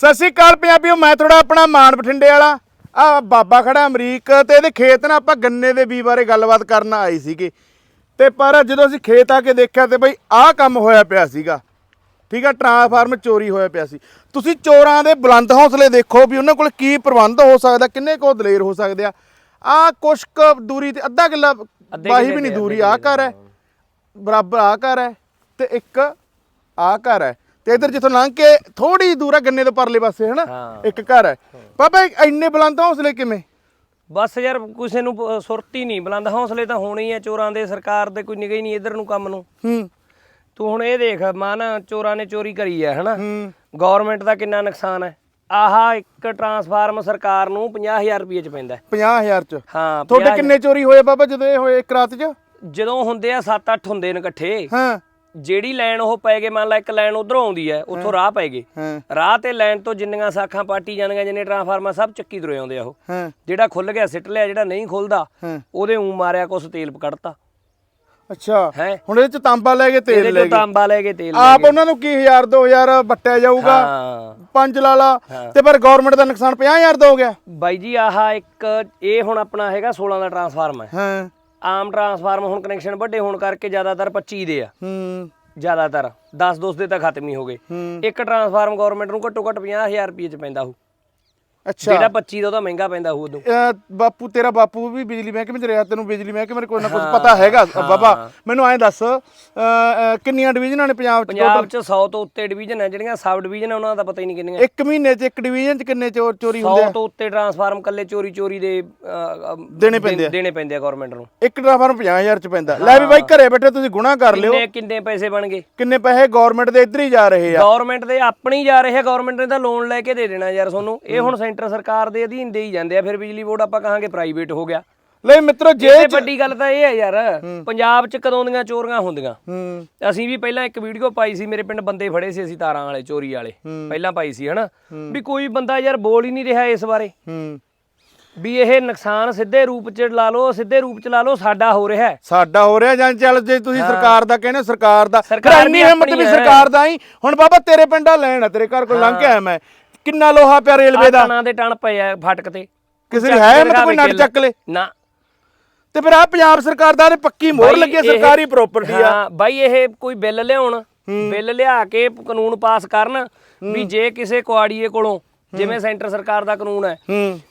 ਸਤਿ ਸ਼੍ਰੀ ਅਕਾਲ ਪੰਜਾਬੀਓ ਮੈਂ ਤੁਹਾਡਾ ਆਪਣਾ ਮਾਨ ਬਠਿੰਡੇ ਵਾਲਾ। ਆ ਬਾਬਾ ਖੜਾ ਅਮਰੀਕ ਤੇ ਇਹਦੇ ਖੇਤ ਨਾਲ ਆਪਾਂ ਗੰਨੇ ਦੇ ਬੀ ਬਾਰੇ ਗੱਲਬਾਤ ਕਰਨ ਆਏ ਸੀਗੇ। ਤੇ ਪਰ ਜਦੋਂ ਅਸੀਂ ਖੇਤ ਆ ਕੇ ਦੇਖਿਆ ਤੇ ਬਈ ਆਹ ਕੰਮ ਹੋਇਆ ਪਿਆ ਸੀਗਾ। ਠੀਕ ਆ ਟਰਾਂਸਫਾਰਮ ਚੋਰੀ ਹੋਇਆ ਪਿਆ ਸੀ। ਤੁਸੀਂ ਚੋਰਾਂ ਦੇ ਬੁਲੰਦ ਹੌਸਲੇ ਦੇਖੋ ਵੀ ਉਹਨਾਂ ਕੋਲ ਕੀ ਪ੍ਰਬੰਧ ਹੋ ਸਕਦਾ ਕਿੰਨੇ ਕੋ ਦਲੇਰ ਹੋ ਸਕਦੇ ਆ। ਆ ਕੁਛ ਕੁ ਦੂਰੀ ਤੇ ਅੱਧਾ ਕਿੱਲਾ ਬਾਹੀ ਵੀ ਨਹੀਂ ਦੂਰੀ ਆ ਘਰ ਹੈ। ਬਰਾਬਰ ਆ ਘਰ ਹੈ ਤੇ ਇੱਕ ਆ ਘਰ ਹੈ। ਤੇ ਇਧਰ ਜਿੱਥੋਂ ਲੰਘ ਕੇ ਥੋੜੀ ਦੂਰ ਆ ਗੰਨੇ ਦੇ ਪਰਲੇ ਪਾਸੇ ਹਨਾ? ਹਾਂ। ਇੱਕ ਘਰ ਹੈ। ਬਾਬਾ ਇਹ ਇੰਨੇ ਬੁਲੰਦ ਹੌਸਲੇ ਕਿਵੇਂ? ਬਸ ਯਾਰ ਕਿਸੇ ਨੂੰ ਪ- ਸੁਰਤ ਹੀ ਨਹੀਂ। ਬੁਲੰਦ ਹੌਸਲੇ ਤਾਂ ਹੋਣੇ ਹੀ ਆ ਚੋਰਾਂ ਦੇ ਸਰਕਾਰ ਦੇ ਕੋਈ ਨਿਗਾਹ ਹੀ ਨਹੀਂ ਇਧਰ ਨੂੰ ਕੰਮ ਨੂੰ। ਹੂੰ। ਤੂੰ ਹੁਣ ਇਹ ਦੇਖ ਮਾਨ ਚੋਰਾਂ ਨੇ ਚੋਰੀ ਕਰੀ ਹੈ ਹਨਾ? ਹੂੰ। ਗਵਰਨਮੈਂਟ ਦਾ ਕਿੰਨਾ ਨੁਕਸਾਨ ਹੈ। ਆਹ ਇੱਕ ਟਰਾਂਸਫਾਰਮ ਸਰਕਾਰ ਨੂੰ 50000 ਰੁਪਏ ਚ ਪੈਂਦਾ ਹੈ। 50000 ਚ? ਹਾਂ ਤੁਹਾਡੇ 50,000 ਕਿੰਨੇ ਚੋਰੀ ਹੋਏ ਬਾਬਾ ਜਦੋਂ ਇਹ ਹੋਏ ਇੱਕ ਰਾਤ ਚ? ਜਦੋਂ ਹੁੰਦੇ ਆ 7-8 ਹੁੰਦੇ ਨੇ ਇਕੱਠੇ। ਹਾਂ। ਜਿਹੜੀ ਲਾਈਨ ਉਹ ਪੈ ਗਏ ਮੰਨ ਲਾ ਇੱਕ ਲਾਈਨ ਉਧਰੋਂ ਆਉਂਦੀ ਹੈ ਉੱਥੋਂ ਰਾਹ ਪੈ ਗਏ। ਰਾਹ ਤੇ ਲਾਈਨ ਤੋਂ ਜਿੰਨੀਆਂ ਸਾਖਾਂ ਪਾਟੀ ਜਾਣਗੀਆਂ ਜਿੰਨੇ ਟਰਾਂਸਫਾਰਮਰ ਸਭ ਚੱਕੀ ਤੁਰੇ ਆਉਂਦੇ ਆ ਉਹ। ਜਿਹੜਾ ਖੁੱਲ ਗਿਆ ਸਿੱਟ ਲਿਆ ਜਿਹੜਾ ਨਹੀਂ ਖੁੱਲਦਾ ਉਹਦੇ ਉਂ ਮਾਰਿਆ ਕੁਛ ਤੇਲ ਕੱਢਤਾ ਅੱਛਾ। ਹੁਣ ਇਹਦੇ ਚ ਤਾਂਬਾ ਲੈ ਕੇ ਤੇਲ ਇਹਦੇ ਲੈ ਚੋਂ ਗਏ ਤਾਂਬਾ ਲੈ ਕੇ ਤੇਲ ਲੈ ਆਪ। ਉਹਨਾਂ ਨੂੰ ਕੀ 1000 2000 ਵੱਟਿਆ ਜਾਊਗਾ? ਪੰਜ ਲਾ ਲਾ। ਹਾਂ। ਤੇ ਪਰ ਗਵਰਨਮੈਂਟ ਦਾ ਨੁਕਸਾਨ 50000 ਦਾ ਹੋ ਗਿਆ। ਬਾਈ ਜੀ ਆਹ ਇੱਕ ਇਹ ਹੁਣ ਆਪਣਾ ਹੈਗਾ 16 ਦਾ ਟਰਾਂਸਫਾਰਮ ਹੈ ਹਾਂ। ਆਮ ਟਰਾਂਸਫਾਰਮ ਹੁਣ ਕਨੈਕਸ਼ਨ ਵੱਡੇ ਹੋਣ ਕਰਕੇ ਜ਼ਿਆਦਾਤਰ 25 ਦੇ ਆ। ਹੂੰ। ਜ਼ਿਆਦਾਤਰ। 10 ਦੋਸਤ ਦੇ ਤਾਂ ਖਤਮ ਹੀ ਹੋ ਗਏ। ਇੱਕ ਟਰਾਂਸਫਾਰਮ ਗਵਰਨਮੈਂਟ ਨੂੰ ਘੱਟੋ ਘੱਟ 50000 ਰੁਪਏ ਚ ਪੈਂਦਾ ਉਹ ਅੱਛਾ। ਜਿਹੜਾ 25 ਦਾ ਉਹਦਾ ਮਹਿੰਗਾ ਪੈਂਦਾ ਉਹ ਉਦੋਂ। ਅਹ ਬਾਪੂ ਤੇਰਾ ਬਾਪੂ ਵੀ ਬਿਜਲੀ ਮਹਿਕਮੇ ਚ ਰਿਹਾ ਤੈਨੂੰ ਬਿਜਲੀ ਮਹਿਕਮੇ ਕੋਈ ਨਾ ਕੁਝ ਪਤਾ ਹੈਗਾ। ਬਾਬਾ ਮੈਨੂੰ ਐਂ ਦੱਸ ਕਿੰਨੀਆਂ ਡਿਵੀਜ਼ਨਾਂ ਨੇ ਪੰਜਾਬ ਚ ਪੰਜਾਬ ਚ 100 ਤੋਂ ਉੱਤੇ ਡਿਵੀਜ਼ਨ ਹੈ ਜਿਹੜੀਆਂ ਸਬ ਡਿਵੀਜ਼ਨ ਉਹਨਾਂ ਦਾ ਪਤਾ ਹੀ ਨਹੀਂ ਕਿੰਨੀਆਂ। ਇੱਕ ਮਹੀਨੇ ਚ ਇੱਕ ਡਿਵੀਜ਼ਨ ਚ ਕਿੰਨੇ ਚੋਰ ਚੋਰੀ ਹੁੰਦੇ 100 ਤੋਂ ਉੱਤੇ ਟਰਾਂਸਫਾਰਮ ਕੱਲੇ ਚੋਰੀ ਚੋਰੀ ਦੇ ਦੇਣੇ ਪੈਂਦੇ ਆ। ਦੇਣੇ ਪੈਂਦੇ ਆ ਗਵਰਨਮੈਂਟ ਨੂੰ। ਇੱਕ ਟਰਾਂਸਫਾਰਮ 50000 ਚ ਪੈਂਦਾ। ਲੈ ਵੀ ਬਾਈ ਘਰੇ ਬੈਠੇ ਤੁਸੀਂ ਗੁਨਾਹ ਕਰ ਲਿਓ। ਕਿੰਨੇ ਕਿੰਨੇ ਪੈਸੇ ਬਣ ਗਏ? ਕਿੰਨੇ ਪੈਸੇ ਗਵਰਨਮੈਂਟ ਦੇ ਇੱਧਰ ਹੀ ਜਾ ਰਹੇ ਆ। ਗਵਰਨਮੈਂਟ ਦੇ ਆਪਣੇ ਜਾ ਰਹੇ ਆ ਗਵਰਨਮੈਂਟ ਨੇ ਤਾਂ ਲੋਨ ਲੈ ਕੇ ਦੇ ਦੇਣਾ ਯਾਰ ਤੁਹਾਨੂੰ ਇਹ ਹੁਣ ਸੈਂਟਰ ਸਰਕਾਰ ਦੇ ਅਧੀਨ ਦੇ ਹੀ ਜਾਂਦੇ ਆ ਫਿਰ ਬਿਜਲੀ ਬੋਰਡ ਆਪਾਂ ਕਹਾਂਗੇ ਪ੍ਰਾਈਵੇਟ ਹੋ ਗਿਆ। ਲੈ ਮਿੱਤਰੋ ਜੇ ਇਹ ਵੱਡੀ ਗੱਲ ਤਾਂ ਇਹ ਹੈ ਯਾਰ ਪੰਜਾਬ 'ਚ ਕਦੋਂ ਦੀਆਂ ਚੋਰੀਆਂ ਹੁੰਦੀਆਂ? ਅਸੀਂ ਵੀ ਪਹਿਲਾਂ ਇੱਕ ਵੀਡੀਓ ਪਾਈ ਸੀ ਮੇਰੇ ਪਿੰਡ ਬੰਦੇ ਫੜੇ ਸੀ ਅਸੀਂ ਤਾਰਾਂ ਵਾਲੇ ਚੋਰੀ ਵਾਲੇ। ਪਹਿਲਾਂ ਪਾਈ ਸੀ ਹਨਾ? ਵੀ ਕੋਈ ਬੰਦਾ ਯਾਰ ਬੋਲ ਹੀ ਨਹੀਂ ਰਿਹਾ ਇਸ ਬਾਰੇ। ਵੀ ਇਹ ਨੁਕਸਾਨ ਸਿੱਧੇ ਰੂਪ 'ਚ ਲਾ ਲਓ ਸਿੱਧੇ ਰੂਪ 'ਚ ਲਾ ਲਓ ਸਾਡਾ ਹੋ ਰਿਹਾ ਸਾਡਾ ਹੋ ਰਿਹਾ ਜਾਂ ਚੱਲ ਜੇ ਤੁਸੀਂ ਸਰਕਾਰ ਦਾ ਕਹਿੰਦੇ ਸਰਕਾਰ ਦਾ। ਸਰਕਾਰ ਵੀ ਹਿੰਮਤ ਵੀ। ਸਰਕਾਰ ਦਾ ਹੀ। ਹੁਣ ਬਾਬਾ ਤੇਰੇ ਪਿੰਡਾ ਲੈਣ ਆ ਤੇਰੇ ਘਰ ਕੋਲ ਲੰਘ ਕੇ ਆਇਆ ਮੈਂ। ਕਿੰਨਾ ਲੋਹਾ ਪਿਆ ਰੇਲਵੇ ਦਾ? ਟਣਾ ਦੇ ਟਣ ਪਏ ਆ ਫਟਕ ਤੇ। ਕਿਸੇ ਹੈ ਕੇ ਹਿੰਮਤ ਕੋਈ ਦਿਖਾਵੇ ਚੱਕ ਲੈ? ਨਾ। ਤੇ ਫਿਰ ਆ ਪੰਜਾਬ ਸਰਕਾਰ ਦਾ ਇਹਦੇ ਪੱਕੀ ਮੋਹਰ ਲੱਗੀ ਸਰਕਾਰੀ ਪ੍ਰਾਪਰਟੀ ਆ। ਹਾਂ ਬਾਈ ਇਹ ਕੋਈ ਬਿੱਲ ਲਿਆਉਣ? ਬਿੱਲ ਲਿਆ ਕੇ ਕਾਨੂੰਨ ਪਾਸ ਕਰਨ ਵੀ ਜੇ ਕਿਸੇ ਕੁਆੜੀਏ ਕੋਲੋਂ ਜਿਵੇਂ ਸੈਂਟਰ ਸਰਕਾਰ ਦਾ ਕਾਨੂੰਨ ਹੈ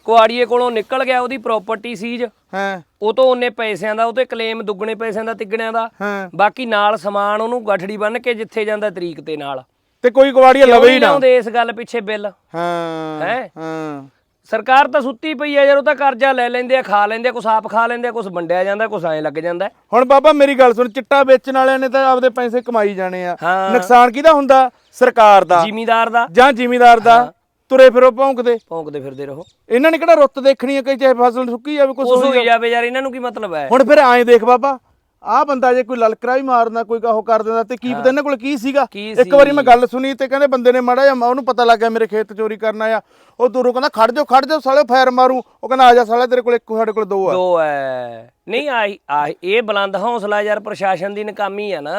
ਕੁਆੜੀਏ ਕੋਲੋਂ ਨਿਕਲ ਗਿਆ ਉਹਦੀ ਪ੍ਰਾਪਰਟੀ ਸੀਜ ਹਾਂ। ਉਹ ਤੋਂ ਉਹਨੇ ਪੈਸਿਆਂ ਦਾ ਉਹ ਤੇ ਕਲੇਮ ਦੁੱਗਣੇ ਪੈਸਿਆਂ ਦਾ ਤਿੱਗਣਿਆਂ ਦਾ। ਬਾਕੀ ਨਾਲ ਸਮਾਨ ਉਹਨੂੰ ਗਠੜੀ ਬੰਨ ਕੇ ਜਿੱਥੇ ਜਾਂਦਾ ਤਰੀਕ ਤੇ ਨਾਲ। ਤੇ ਕੋਈ ਗਵਾੜੀਆ ਲਵੇ ਹੀ ਨਾ। ਲਾਉਂਦੇ ਇਸ ਗੱਲ ਪਿੱਛੇ ਬਿੱਲ? ਹਾਂ ਹੈ? ਹਾਂ। ਸਰਕਾਰ ਤਾਂ ਸੁੱਤੀ ਪਈ ਆ ਯਾਰ ਉਹ ਤਾਂ ਕਰਜ਼ਾ ਲੈ ਲੈਂਦੇ ਆ ਖਾ ਲੈਂਦੇ ਆ ਕੁਛ ਆਪ ਖਾ ਲੈਂਦੇ ਆ ਕੁਛ ਵੰਡਿਆ ਜਾਂਦਾ ਕੁਛ ਐਂ ਲੱਗ ਜਾਂਦਾ। ਹੁਣ ਬਾਬਾ ਮੇਰੀ ਗੱਲ ਸੁਣ ਚਿੱਟਾ ਵੇਚਣ ਵਾਲਿਆਂ ਨੇ ਤਾਂ ਆਪਦੇ ਪੈਸੇ ਕਮਾਈ ਜਾਣੇ ਆ। ਹਾਂ। ਨੁਕਸਾਨ ਕਿਹਦਾ ਹੁੰਦਾ? ਸਰਕਾਰ ਦਾ। ਜ਼ਿਮੀਦਾਰ ਦਾ। ਜਾਂ ਜ਼ਿਮੀਦਾਰ ਦਾ। ਤੁਰੇ ਫਿਰੋ ਭੌਂਕਦੇ। ਭੌਂਕਦੇ ਫਿਰਦੇ ਰਹੋ। ਇਹਨਾਂ ਨੇ ਕਿਹੜਾ ਰੁੱਤ ਦੇਖਣੀ ਹੈ ਕਿ ਚਾਹੇ ਫਸਲ ਸੁੱਕੀ ਜਾਵੇ ਕੁਛ ਉਸ ਹੋਈ ਜਾਵੇ ਯਾਰ ਇਹਨਾਂ ਨੂੰ ਕੀ ਮਤਲਬ ਹੈ? ਹੁਣ ਫਿਰ ਐਂ ਦੇਖ ਬਾਬਾ ਆਹ ਬੰਦਾ ਜੇ ਕੋਈ ਲਲਕਰਾ ਵੀ ਮਾਰਦਾ ਕੋਈ ਕਹੋ ਕਰ ਦਿੰਦਾ ਤੇ ਕੀ ਪਤਾ ਇਹਨਾਂ ਕੋਲ ਕੀ ਸੀਗਾ? ਕੀ ਇੱਕ ਵਾਰੀ ਮੈਂ ਗੱਲ ਸੁਣੀ ਤੇ ਕਹਿੰਦੇ ਬੰਦੇ ਨੇ ਮਾੜਾ ਜਿਹਾ ਉਹਨੂੰ ਪਤਾ ਲੱਗ ਗਿਆ ਮੇਰੇ ਖੇਤ ਚੋਰੀ ਕਰਨ ਆਇਆ। ਉਹ ਦੂਰੋਂ ਕਹਿੰਦਾ ਖੜ ਜਾਓ ਖੜ ਜਾਓ ਸਾਲੇ ਫਾਇਰ ਮਾਰੂ। ਉਹ ਕਹਿੰਦਾ ਆ ਜਾ ਸਾਲੇ ਤੇਰੇ ਕੋਲ ਇੱਕ ਸਾਡੇ ਕੋਲ ਦੋ ਆ। ਦੋ ਹੈ ਨਹੀਂ ਆਹੀ ਆਹੀ ਇਹ ਬੁਲੰਦ ਹੌਸਲਾ ਯਾਰ ਪ੍ਰਸ਼ਾਸਨ ਦੀ ਨਕਾਮੀ ਆ ਨਾ।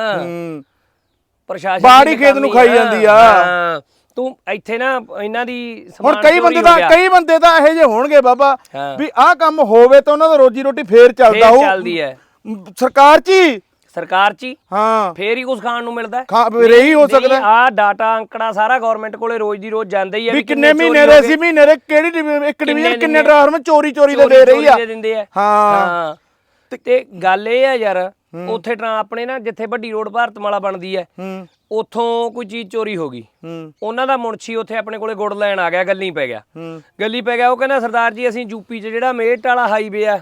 ਪ੍ਰਸ਼ਾਸਨ ਦੀ ਖੇਤ ਨੂੰ ਖਾਈ ਜਾਂਦੀ ਆ। ਤੂੰ ਇੱਥੇ ਨਾ ਇਹਨਾਂ ਦੀ ਹੁਣ ਕਈ ਬੰਦੇ ਗਿਆ। ਕਈ ਬੰਦੇ ਤਾਂ ਇਹੋ ਜਿਹੇ ਹੋਣਗੇ ਬਾਬਾ। ਵੀ ਆਹ ਕੰਮ ਹੋਵੇ ਤਾਂ ਉਹਨਾਂ ਦਾ ਰੋਜੀ ਰੋਟੀ ਫੇਰ ਚੱਲਦਾ ਹੋਊ। ਚੱਲਦੀ ਮ, ਸਰਕਾਰ 'ਚ ਹੀ? ਸਰਕਾਰ 'ਚ ਹੀ? ਹਾਂ। ਫੇਰ ਹੀ ਕੁਝ ਖਾਣ ਨੂੰ ਮਿਲਦਾ ਹੈ। ਖਾ ਰਹੀ ਹੋ ਸਕਦਾ ਆ ਡਾਟਾ ਅੰਕੜਾ ਸਾਰਾ ਗਵਰਨਮੈਂਟ ਕੋਲੇ ਰੋਜ਼ ਦੀ ਰੋਜ਼ ਜਾਂਦਾ ਹੀ ਹੈ ਵੀ ਕਿੰਨੇ ਮਹੀਨੇ ਦੇ ਸੀ ਮਹੀਨੇ ਦੇ ਕਿਹੜੀ ਇੱਕ ਡਿਵੀਜ਼ਨ ਕਿੰਨੇ ਦਿਨ ਟਰਾਂਸਫਾਰਮਰ ਚੋਰੀ ਚੋਰੀ ਦੇ ਦੇ ਰਹੀ ਆ। ਹਾਂ। ਤੇ ਗੱਲ ਇਹ ਆ ਯਾਰ ਉੱਥੇ ਟਰਾਂ ਆਪਣੇ ਨਾ ਜਿੱਥੇ ਵੱਡੀ ਰੋਡ ਭਾਰਤਮਾਲਾ ਬਣਦੀ ਹੈ ਹੂੰ। ਉੱਥੋਂ ਕੋਈ ਚੀਜ਼ ਚੋਰੀ ਹੋ ਗਈ। ਹੂੰ। ਉਹਨਾਂ ਦਾ ਮੁਨਸ਼ੀ ਉੱਥੇ ਆਪਣੇ ਕੋਲੇ ਗੁੜ ਲੈਣ ਆ ਗਿਆ ਗੱਲੀ ਪੈ ਗਿਆ। ਹੂੰ। ਗੱਲੀ ਪੈ ਗਿਆ ਉਹ ਕਹਿੰਦਾ ਸਰਦਾਰ ਜੀ ਅਸੀਂ ਯੂਪੀ 'ਚ ਜਿਹੜਾ ਮੇਟ ਵਾਲਾ ਹਾਈਵੇ ਆ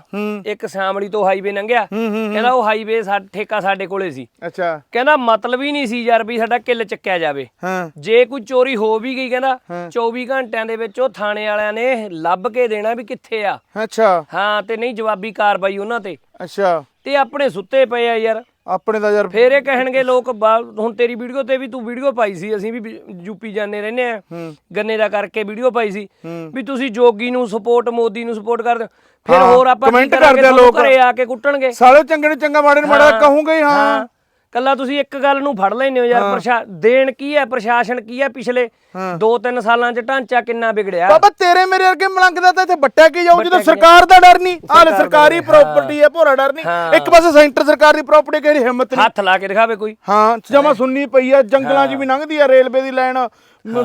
ਇੱਕ ਸ਼ਾਮਲੀ ਤੋਂ ਹਾਈਵੇ ਲੰਘਿਆ। ਕਹਿੰਦਾ ਉਹ ਹਾਈਵੇ ਸਾ ਠੇਕਾ ਸਾਡੇ ਕੋਲੇ ਸੀ। ਅੱਛਾ। ਕਹਿੰਦਾ ਮਤਲਬ ਹੀ ਨਹੀਂ ਸੀ ਯਾਰ ਵੀ ਸਾਡਾ ਕਿੱਲ ਚੱਕਿਆ ਜਾਵੇ। ਹਾਂ। ਜੇ ਕੋਈ ਚੋਰੀ ਹੋ ਵੀ ਗਈ ਕਹਿੰਦਾ 24 ਘੰਟਿਆਂ ਦੇ ਵਿੱਚ ਉਹ ਥਾਣੇ ਵਾਲਿਆਂ ਨੇ ਲੱਭ ਕੇ ਦੇਣਾ ਵੀ ਕਿੱਥੇ ਆ। ਅੱਛਾ। ਹਾਂ ਤੇ ਨਹੀਂ ਜਵਾਬੀ ਕਾਰਵਾਈ ਉਹਨਾਂ ਤੇ। ਅੱਛਾ। ਤੇ ਆਪਣੇ ਸੁੱਤੇ ਪਏ ਆ ਯਾਰ। ਆਪਣੇ ਦਾ ਯਾਰ ਫੇਰ ਇਹ ਕਹਿਣਗੇ ਲੋਕ ਬਾ- ਹੁਣ ਤੇਰੀ ਵੀਡੀਓ ਤੇ ਵੀ ਤੂੰ ਵੀਡੀਓ ਪਾਈ ਸੀ ਅਸੀਂ ਵੀ ਯੂਪੀ ਜਾਂਦੇ ਰਹਿੰਦੇ ਆ ਹੂੰ। ਗੰਨੇ ਦਾ ਕਰਕੇ ਵੀਡੀਓ ਪਾਈ ਸੀ। ਹੂੰ। ਵੀ ਤੁਸੀਂ ਜੋਗੀ ਨੂੰ ਸਪੋਰਟ ਮੋਦੀ ਨੂੰ ਸਪੋਰਟ ਕਰਦੇ ਹੋ। ਫਿਰ ਹਾਂ, ਹੋਰ ਆਪਾਂ ਕੀ comment ਕਰਾਂਗੇ? ਕਰਦੇ ਆ ਤੁਹਾਨੂੰ ਲੋਕ। ਘਰੇ ਆ ਕੇ ਕੁੱਟਣਗੇ। ਸਾਲੇ ਚੰਗੇ ਨੂੰ ਚੰਗਾ ਮਾੜੇ ਨੂੰ ਮਾੜਾ ਕਹੂੰਗੇ ਹਾਂ। ਕੱਲਾ ਤੁਸੀਂ ਇੱਕ ਗੱਲ ਨੂੰ ਫੜ ਲੈਨੇ ਹੋ ਯਾਰ ਪ੍ਰਸ਼ਾ ਦੇਣ ਕੀ ਹੈ ਪ੍ਰਸ਼ਾਸਨ ਕੀ ਹੈ ਪਿਛਲੇ 2-3 ਸਾਲਾਂ ਚ ਢਾਂਚਾ ਕਿੰਨਾ ਵਿਗੜਿਆ? ਬਾਬਾ ਤੇਰੇ ਮੇਰੇ ਵਰਗੇ ਮਲੰਗ ਦਾ ਤਾਂ ਇੱਥੇ ਬੱਟਾ ਕੀ ਜਾਊ? ਜਦੋਂ ਸਰਕਾਰ ਦਾ ਡਰ ਨਹੀਂ ਆਹ ਸਰਕਾਰੀ ਪ੍ਰਾਪਰਟੀ ਹੈ ਭੋਰਾ ਡਰ ਨਹੀਂ। ਇੱਕ ਪਾਸੇ ਸੈਂਟਰ ਸਰਕਾਰ ਦੀ ਪ੍ਰਾਪਰਟੀ ਕਿਹੜੀ ਹਿੰਮਤ ਨਹੀਂ। ਹੱਥ ਲਾ ਕੇ ਦਿਖਾਵੇ ਕੋਈ। ਹਾਂ ਜਮਾ ਸੁੰਨੀ ਪਈ ਆ ਜੰਗਲਾਂ 'ਚ ਵੀ ਲੰਘਦੀ ਆ ਰੇਲਵੇ ਦੀ ਲਾਈਨ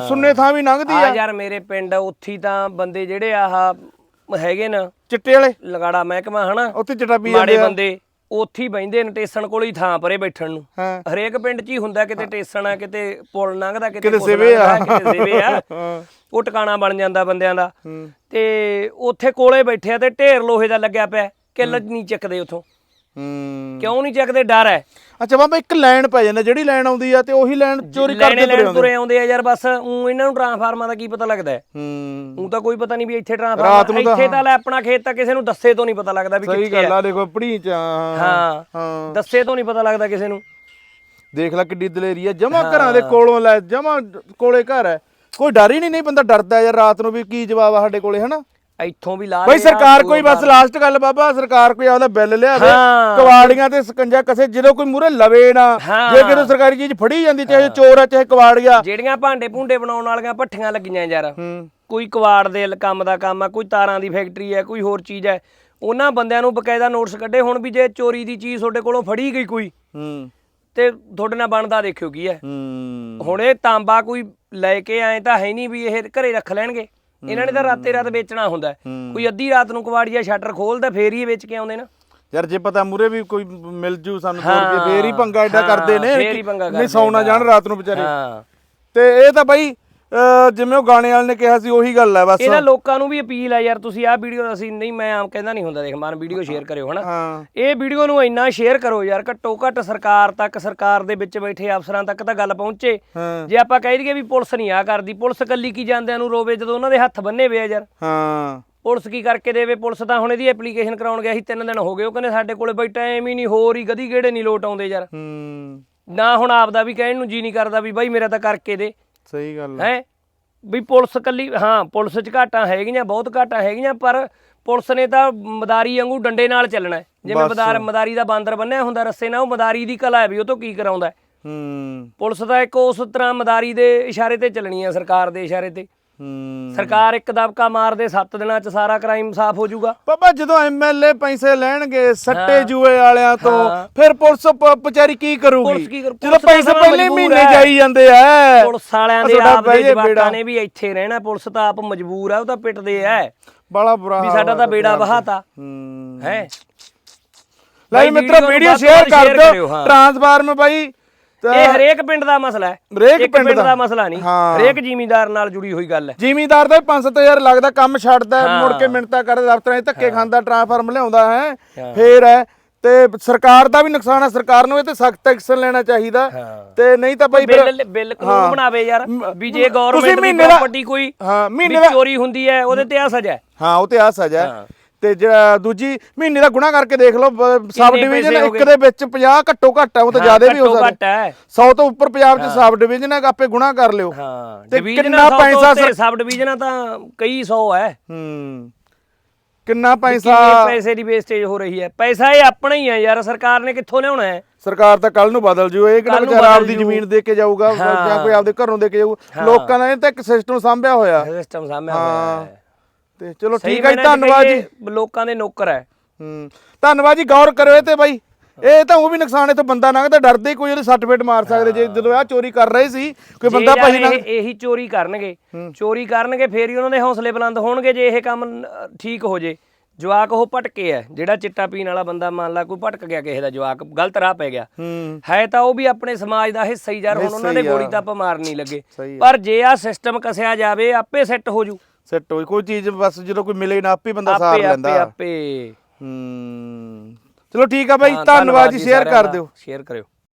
ਸੁੰਨੇ ਥਾਂ ਵੀ ਲੰਘਦੀ ਆ। ਯਾਰ ਮੇਰੇ ਪਿੰਡ ਉੱਥੀ ਤਾਂ ਬੰਦੇ ਜਿਹੜੇ ਆਹ ਹੈਗੇ ਨਾ ਚਿੱਟੇ ਵਾਲੇ। ਲਗਾੜਾ ਮਹਿਕਮਾ ਹਨਾ? ਉੱਥੇ ਚਟਾ ਪੀ ਮਾੜੇ ਜਾਂਦੇ ਆ। ਬੰਦੇ। ਉੱਥੇ ਹੀ ਬੈਂਦੇ ਨੇ ਟੇਸਣ ਕੋਲ ਹੀ ਥਾਂ ਪਰੇ ਬੈਠਣ ਨੂੰ। ਹਾਂ। ਹਰੇਕ ਪਿੰਡ 'ਚ ਹੀ ਹੁੰਦਾ ਕਿਤੇ ਟੇਸਣ ਆ ਕਿਤੇ ਪੁਲ ਲੰਘਦਾ ਕਿਤੇ ਕਿਤੇ ਸਿਵੇ ਆ। ਕਿਤੇ ਸਿਵੇ ਆ ਉਹ ਟਿਕਾਣਾ ਬਣ ਜਾਂਦਾ ਬੰਦਿਆਂ ਦਾ। ਤੇ ਉੱਥੇ ਕੋਲੇ ਬੈਠਿਆ ਤੇ ਢੇਰ ਲੋਹੇ ਦਾ ਲੱਗਿਆ ਪਿਆ ਕਿੱਲ ਨਹੀਂ ਚੱਕਦੇ ਉਥੋਂ। ਹੂੰ। ਕਿਉਂ ਨਹੀਂ ਚੱਕਦੇ? ਡਰ ਹੈ। ਅੱਛਾ ਬਾਬਾ ਇੱਕ ਲਾਈਨ ਪੈ ਜਾਂਦਾ ਜਿਹੜੀ ਲਾਈਨ ਆਉਂਦੀ ਆ ਤੇ ਉਹੀ ਲਾਈਨ ਚੋਰੀ ਕਰਦੇ ਤੁਰੇ ਆਉਂਦੇ ਤੁਰੇ ਆਉਂਦੇ ਆ ਯਾਰ ਬਸ ਉਹ ਇਹਨਾਂ ਨੂੰ ਟ੍ਰਾਂਸਫਾਰਮਰ ਦਾ ਕੀ ਪਤਾ ਲੱਗਦਾ ਹੈ। ਉਹ ਤਾਂ ਕੋਈ ਪਤਾ ਨਹੀਂ ਵੀ ਇੱਥੇ ਟ੍ਰਾਂਸਫਾਰਮਰ ਇੱਥੇ ਤਾਂ ਲੈ ਆਪਣਾ ਖੇਤ ਤਾਂ ਕਿਸੇ ਨੂੰ ਦੱਸੇ ਤੋਂ ਨਹੀਂ ਪਤਾ ਲੱਗਦਾ ਵੀ ਸਹੀ ਕਿੱਥੇ ਗੱਲ ਹੈ। ਆ ਦੇਖੋ ਪੜੀ ਚ ਹਾਂ ਦੱਸੇ ਤੋਂ ਨਹੀਂ ਪਤਾ ਲੱਗਦਾ ਕਿਸੇ ਨੂੰ। ਦੇਖ ਲੈ ਕਿੱਡੀ ਦਲੇਰੀ ਆ ਜਮਾ ਘਰਾਂ ਦੇ ਕੋਲੋਂ ਲੈ ਜਮਾ ਕੋਲੇ ਘਰ ਹੈ। ਕੋਈ ਡਰ ਹੀ ਨਹੀਂ ਨਹੀਂ ਬੰਦਾ ਡਰਦਾ ਯਾਰ ਰਾਤ ਨੂੰ ਵੀ ਕੀ ਜਵਾਬ ਆ ਸਾਡੇ ਕੋਲੇ ਹਨਾ? ਇੱਥੋਂ ਵੀ ਲਾ ਬਈ ਲਿਆ, ਸਰਕਾਰ ਕੋਈ ਬਸ ਲਾਸਟ ਗੱਲ ਬਾਬਾ ਸਰਕਾਰ ਕੋਈ ਆਪਦਾ ਬਿੱਲ ਲਿਆਵੇ ਹਾਂ। ਕਵਾੜੀਆਂ ਤੇ ਸਕੰਜਾ ਕਸੇ ਜਦੋਂ ਕੋਈ ਮੂਰੇ ਲਵੇ ਨਾ ਹਾਂ। ਜੇ ਕਿਤੇ ਸਰਕਾਰੀ ਚੀਜ਼ ਫੜੀ ਜਾਂਦੀ ਚਾਹੇ ਚੋਰ ਆ ਚਾਹੇ ਕਵਾੜੀਆ। ਜਿਹੜੀਆਂ ਭਾਂਡੇ ਭੁੰਡੇ ਬਣਾਉਣ ਵਾਲੀਆਂ ਭੱਠੀਆਂ ਲੱਗੀਆਂ ਯਾਰ। ਹੂੰ। ਕੋਈ ਕਵਾੜ ਦੇ ਲ- ਕੰਮ ਦਾ ਕੰਮ ਆ ਕੋਈ ਤਾਰਾਂ ਦੀ ਫੈਕਟਰੀ ਹੈ ਕੋਈ ਹੋਰ ਚੀਜ਼ ਹੈ ਉਹਨਾਂ ਬੰਦਿਆਂ ਨੂੰ ਬਕਾਇਦਾ ਨੋਟਿਸ ਕੱਢੇ ਹੁਣ ਵੀ ਜੇ ਚੋਰੀ ਦੀ ਚੀਜ਼ ਤੁਹਾਡੇ ਕੋਲੋਂ ਫੜੀ ਗਈ ਕੋਈ ਹੂੰ। ਤੇ ਤੁਹਾਡੇ ਨਾਲ ਬਣਦਾ ਦੇਖਿਓ ਕੀ ਹੈ ਹੂੰ। ਹੁਣ ਇਹ ਤਾਂਬਾ ਕੋਈ ਲੈ ਕੇ ਆਏ ਤਾਂ ਹੈ ਨਹੀਂ ਵੀ ਇਹ ਘਰੇ ਰੱਖ ਲੈਣਗੇ। ਇਹਨਾਂ ਨੇ ਤਾਂ ਰਾਤੇ ਰਾਤ ਵੇਚਣਾ ਹੁੰਦਾ। ਕੋਈ ਅੱਧੀ ਰਾਤ ਨੂੰ ਕਵਾੜੀਆ ਸ਼ਟਰ ਖੋਲਦਾ ਫੇਰ ਹੀ ਵੇਚ ਕੇ ਆਉਂਦੇ ਨਾ। ਯਾਰ ਜੇ ਪਤਾ ਮੂਰੇ ਵੀ ਕੋਈ ਮਿਲ ਜੂ ਸਾਨੂੰ ਦੋ ਰੁਪਏ ਫੇਰ ਹੀ ਪੰਗਾ ਐਡਾ ਕਰਦੇ ਨੇ ਨਹੀਂ ਕਰਦੇ ਸੌ ਨਾ। ਜਾਣ ਰਾਤ ਨੂੰ ਵਿਚਾਰੇ। ਤੇ ਇਹ ਤਾਂ ਬਾਈ ਜਿਵੇਂ ਉਹ ਗਾਣੇ ਵਾਲੇ ਨੇ ਕਿਹਾ ਸੀ ਉਹੀ ਗੱਲ ਹੈ ਬਸ। ਇਹਦਾ ਲੋਕਾਂ ਨੂੰ ਵੀ ਅਪੀਲ ਹੈ ਯਾਰ ਤੁਸੀਂ ਆਹ ਵੀਡੀਓ ਅਸੀਂ ਨਹੀਂ ਮੈਂ ਆਮ ਕਹਿੰਦਾ ਨਹੀਂ ਹੁੰਦਾ ਦੇਖ ਮਾਨ ਵੀਡੀਓ ਸ਼ੇਅਰ ਕਰਿਓ ਹਨਾ? ਇਹ ਵੀਡੀਓ ਨੂੰ ਇੰਨਾ ਸ਼ੇਅਰ ਕਰੋ ਯਾਰ ਘੱਟੋ ਘੱਟ ਸਰਕਾਰ ਤੱਕ ਸਰਕਾਰ ਦੇ ਵਿੱਚ ਬੈਠੇ ਅਫਸਰਾਂ ਤੱਕ ਤਾਂ ਗੱਲ ਪਹੁੰਚੇ। ਜੇ ਆਪਾਂ ਕਹਿ ਦਈਏ ਵੀ ਪੁਲਿਸ ਨਹੀਂ ਆ ਕਰਦੀ ਪੁਲਿਸ ਕੱਲੀ ਕੀ ਜਾਂਦਿਆਂ ਨੂੰ ਰੋਵੇ ਜਦੋਂ ਉਹਨਾਂ ਦੇ ਹੱਥ ਬੰਨੇ ਵੇ ਆ ਯਾਰ? ਹਾਂ। ਪੁਲਿਸ ਕੀ ਕਰਕੇ ਦੇਵੇ? ਪੁਲਿਸ ਤਾਂ ਹੁਣ ਇਹਦੀ ਐਪਲੀਕੇਸ਼ਨ ਕਰਾਉਣ ਗਿਆ ਸੀ ਤਿੰਨ ਦਿਨ ਹੋ ਗਏ ਉਹ ਕਹਿੰਦੇ ਸਾਡੇ ਕੋਲੇ ਬਈ ਟਾਈਮ ਹੀ ਨਹੀਂ ਹੋਰ ਹੀ ਗਦੀ ਗੇੜੇ ਨਹੀਂ ਲੋਟ ਆਉਂਦੇ ਯਾਰ। ਹੂੰ। ਨਾ ਹੁਣ ਆਪਦਾ ਵੀ ਕਹਿਣ ਨੂੰ ਜੀ ਨਹੀਂ ਕਰਦਾ ਵੀ ਬਾਈ ਮੇਰਾ ਤਾਂ ਕਰਕੇ ਦੇ। ਸਹੀ ਗੱਲ ਹੈ? ਵੀ ਪੁਲਿਸ ਕੱਲੀ ਹਾਂ ਪੁਲਿਸ 'ਚ ਘਾਟਾਂ ਹੈਗੀਆਂ ਬਹੁਤ ਘਾਟਾਂ ਹੈਗੀਆਂ ਪਰ ਪੁਲਿਸ ਨੇ ਤਾਂ ਮਦਾਰੀ ਵਾਂਗੂ ਡੰਡੇ ਨਾਲ ਚੱਲਣਾ। ਜਿਵੇਂ ਮਦਾਰ ਮਦਾਰੀ ਦਾ ਬਾਂਦਰ ਬੰਨਿਆ ਹੁੰਦਾ ਰੱਸੇ ਨਾਲ ਉਹ ਮਦਾਰੀ ਦੀ ਕਲਾ ਹੈ ਵੀ ਉਹ ਤੋਂ ਕੀ ਕਰਾਉਂਦਾ ਹੈ। ਹੂੰ। ਪੁਲਿਸ ਤਾਂ ਇੱਕ ਉਸ ਤਰ੍ਹਾਂ ਮਦਾਰੀ ਦੇ ਇਸ਼ਾਰੇ ਤੇ ਚੱਲਣੀ ਹੈ ਸਰਕਾਰ ਦੇ ਇਸ਼ਾਰੇ ਤੇ। ਹੂੰ। ਸਰਕਾਰ ਇੱਕ ਦਬਕਾ ਮਾਰ ਦੇ 7 ਦਿਨਾਂ 'ਚ ਸਾਰਾ ਕ੍ਰਾਈਮ ਸਾਫ਼ ਹੋ ਜਾਊਗਾ। ਬਾਬਾ ਜਦੋਂ ਐਮਐਲਏ ਪੈਸੇ ਲੈਣਗੇ ਸੱਟੇ ਜੂਏ ਵਾਲਿਆਂ ਤੋਂ ਫਿਰ ਪੁਲਿਸ ਪ- ਵਿਚਾਰੀ ਕੀ ਕਰੂਗੀ? ਜਦੋਂ ਪੈਸੇ ਪਹਿਲੇ ਮਹੀਨੇ। ਜਾਈ ਜਾਂਦੇ ਆ। ਪੁਲਿਸ ਵਾਲਿਆਂ ਦੇ ਆਪ ਦੇ। ਜਵਾਕਾਂ ਨੇ ਵੀ ਇੱਥੇ ਰਹਿਣਾ ਪੁਲਿਸ ਤਾਂ ਆਪ ਮਜਬੂਰ ਆ ਉਹ ਤਾਂ ਪਿੱਟਦੇ ਐ ਬੜਾ ਬੁਰਾ ਵੀ ਸਾਡਾ ਤਾਂ ਬੇੜਾ। ਬਹਾਤਾ ਹੂੰ। ਲੈ ਮਿੱਤਰੋ ਵੀਡੀਓ ਸ਼ੇਅਰ ਕਰ ਦਿਓ। ਟਰਾਂਸਫਾਰਮ ਬਾਈ ਇਹ ਹਰੇਕ ਪਿੰਡ ਦਾ ਮਸਲਾ ਹੈ। ਹਰੇਕ ਪਿੰਡ ਦਾ। ਮਸਲਾ ਨਹੀਂ। ਹਰੇਕ ਜ਼ਿਮੀਂਦਾਰ ਨਾਲ ਜੁੜੀ ਹੋਈ ਗੱਲ ਹੈ। ਜ਼ਿਮੀਦਾਰ ਦਾ 5-7000 ਲੱਗਦਾ ਕੰਮ ਛੱਡਦਾ ਮੁੜ ਕੇ ਮਿੰਟਾਂ ਕਰਦਾ ਦਫ਼ਤਰਾਂ 'ਚ ਧੱਕੇ ਖਾਂਦਾ ਟਰਾਂਸਫਾਰਮ ਲਿਆਉਂਦਾ ਹੈ ਫੇਰ ਹੈ। ਤੇ ਸਰਕਾਰ ਦਾ ਵੀ ਨੁਕਸਾਨ ਹੈ ਸਰਕਾਰ ਨੂੰ ਇਹ ਤੇ ਸਖਤ ਐਕਸ਼ਨ ਲੈਣਾ ਚਾਹੀਦਾ। ਤੇ ਨਹੀਂ ਤਾਂ ਫਿਰ ਬਿੱਲ ਬਿੱਲ ਕਾਨੂੰਨ ਬਣਾਵੇ ਯਾਰ। ਵੀ ਜੇ ਗਵਰਨਮੈਂਟ ਦੀ ਪ੍ਰਾਪਰਟੀ ਕੋਈ ਹਾਂ ਮਹੀਨੇ ਦਾ ਚੋਰੀ ਹੁੰਦੀ ਹੈ ਉਹਦੇ ਤੇ ਆ ਸਜ਼ਾ ਹੈ। ਹਾਂ ਉਹ ਤੇ ਆ ਸਜ਼ਾ ਹੈ। ਤੇ ਜਿਹੜਾ ਦੂਜੀ ਮਹੀਨੇ ਦਾ ਗੁਣਾ ਕਰਕੇ ਦੇਖ ਲਓ ਸਬ ਕਿੰਨੇ ਡਿਵੀਜ਼ਨ ਹੋ ਇੱਕ ਗਏ? ਦੇ ਵਿੱਚ 50 ਘੱਟੋ ਘੱਟ ਹੈ ਉਹ ਤਾਂ ਜ਼ਿਆਦਾ ਵੀ ਹੋ ਘੱਟੋ ਸਕਦਾ। ਘੱਟ ਹੈ। 100 ਤੋਂ ਉੱਪਰ ਪੰਜਾਬ 'ਚ ਸਬ ਡਿਵੀਜ਼ਨ ਹੈ ਆਪੇ ਗੁਣਾ ਕਰ ਲਿਓ। ਹਾਂ ਤੇ ਕਿੰਨਾ ਪੈਸਾ ਸਰ- ਸਬ ਡਿਵੀਜ਼ਨਾਂ ਤਾਂ ਕਈ ਸੌ ਹੈ। ਹੂੰ ਕਿੰਨਾ ਪੈਸਾ ਕਿੰਨੇ ਪੈਸੇ ਦੀ ਵੇਸਟੇਜ ਹੋ ਰਹੀ ਹੈ? ਪੈਸਾ ਇਹ ਆਪਣਾ ਹੀ ਹੈ ਯਾਰ ਸਰਕਾਰ ਨੇ ਕਿੱਥੋਂ ਲਿਆਉਣਾ ਹੈ? ਸਰਕਾਰ ਤਾਂ ਕੱਲ ਨੂੰ ਬਦਲ ਜੂ ਇਹ ਕਿਹੜਾ ਕੱਲ੍ਹ ਨੂੰ ਵਿਚਾਰਾ ਬਦਲ ਆਪਦੀ ਜੂ। ਜ਼ਮੀਨ ਦੇ ਕੇ ਜਾਊਗਾ ਜਾਂ ਕੋਈ ਆਪਦੇ ਘਰੋਂ ਦੇ ਕੇ ਜਾਊਗਾ। ਲੋਕਾਂ ਦਾ ਇਹ ਤਾਂ ਇੱਕ ਸਿਸਟਮ ਸਾਂਭਿਆ ਹੋਇਆ। ਸਿਸਟਮ ਸਾਹਮਣੇ ਹੋਇਆ ਹੈ। ਤੇ ਚਲੋ ਸਹੀ ਠੀਕ ਹੈ ਜੀ 'ਚ ਧੰਨਵਾਦ ਜੀ। ਕਹੀਏ, ਲੋਕਾਂ ਦੇ ਨੌਕਰ ਹੈ। ਹੂੰ ਧੰਨਵਾਦ ਜੀ ਗੌਰ ਕਰਿਓ ਇਹ ਤੇ ਬਾਈ। ਇਹ ਤਾਂ ਉਹ ਵੀ ਨੁਕਸਾਨ ਤੋਂ ਬੰਦਾ ਲੰਘਦਾ ਡਰਦੇ ਹੀ ਕੋਈ ਉਹਦੇ ਸੱਟ ਫੇਟ ਮਾਰ ਸਕਦੇ। ਜੇ ਜਦੋਂ ਆ ਚੋਰੀ ਕਰ ਰਹੇ ਸੀ ਕੋਈ ਜੇ ਬੰਦਾ ਯਾਰ ਭਾਈ ਇਹ- ਇਹੀ ਚੋਰੀ ਕਰਨਗੇ। ਚੋਰੀ ਕਰਨਗੇ ਫੇਰ ਹੀ ਉਹਨਾਂ ਦੇ ਹੌਸਲੇ ਬੁਲੰਦ ਹੋਣਗੇ ਜੇ ਇਹ ਕੰਮ ਅ, ਠੀਕ ਹੋ ਜੇ। ਜਵਾਕ ਉਹ ਭਟਕੇ ਹੈ ਜਿਹੜਾ ਚਿੱਟਾ ਪੀਣ ਵਾਲਾ ਬੰਦਾ ਮੰਨ ਲਾ ਕੋਈ ਭਟਕ ਗਿਆ ਕਿਸੇ ਦਾ ਜਵਾਕ ਗਲਤ ਰਾਹ ਪੈ ਗਿਆ। ਹੂੰ। ਹੈ ਤਾਂ ਉਹ ਵੀ ਆਪਣੇ ਸਮਾਜ ਦਾ ਹਿੱਸਾ ਹੀ ਯਾਰ ਹੁਣ ਉਹਨਾਂ ਦੇ ਹੀ ਆ। ਗੋਲੀ ਤੱਪ ਮਾਰਨੀ ਲੱਗੇ। ਸਹੀ ਆ। ਪਰ ਜੇ ਆ ਸਿਸਟਮ ਕਸਿਆ ਜਾਵੇ ਆਪੇ ਸੈੱਟ ਹੋ ਜੂ। ਸੈੱਟ ਹੋਈ। ਕੋਈ ਚੀਜ਼ ਬਸ ਜਦੋਂ ਕੋਈ ਮਿਲੇ ਨਾ ਆਪੇ ਬੰਦਾ ਸਾਰ ਆਪੇ ਆਪੇ ਲੈਂਦਾ। ਆਪੇ। ਹੂੰ। ਚਲੋ ਠੀਕ ਆ ਬਾਈ ਧੰਨਵਾਦ ਜੀ ਸ਼ੇਅਰ ਕਰ। ਦਿਓ। ਸ਼ੇਅਰ ਕਰਿਓ।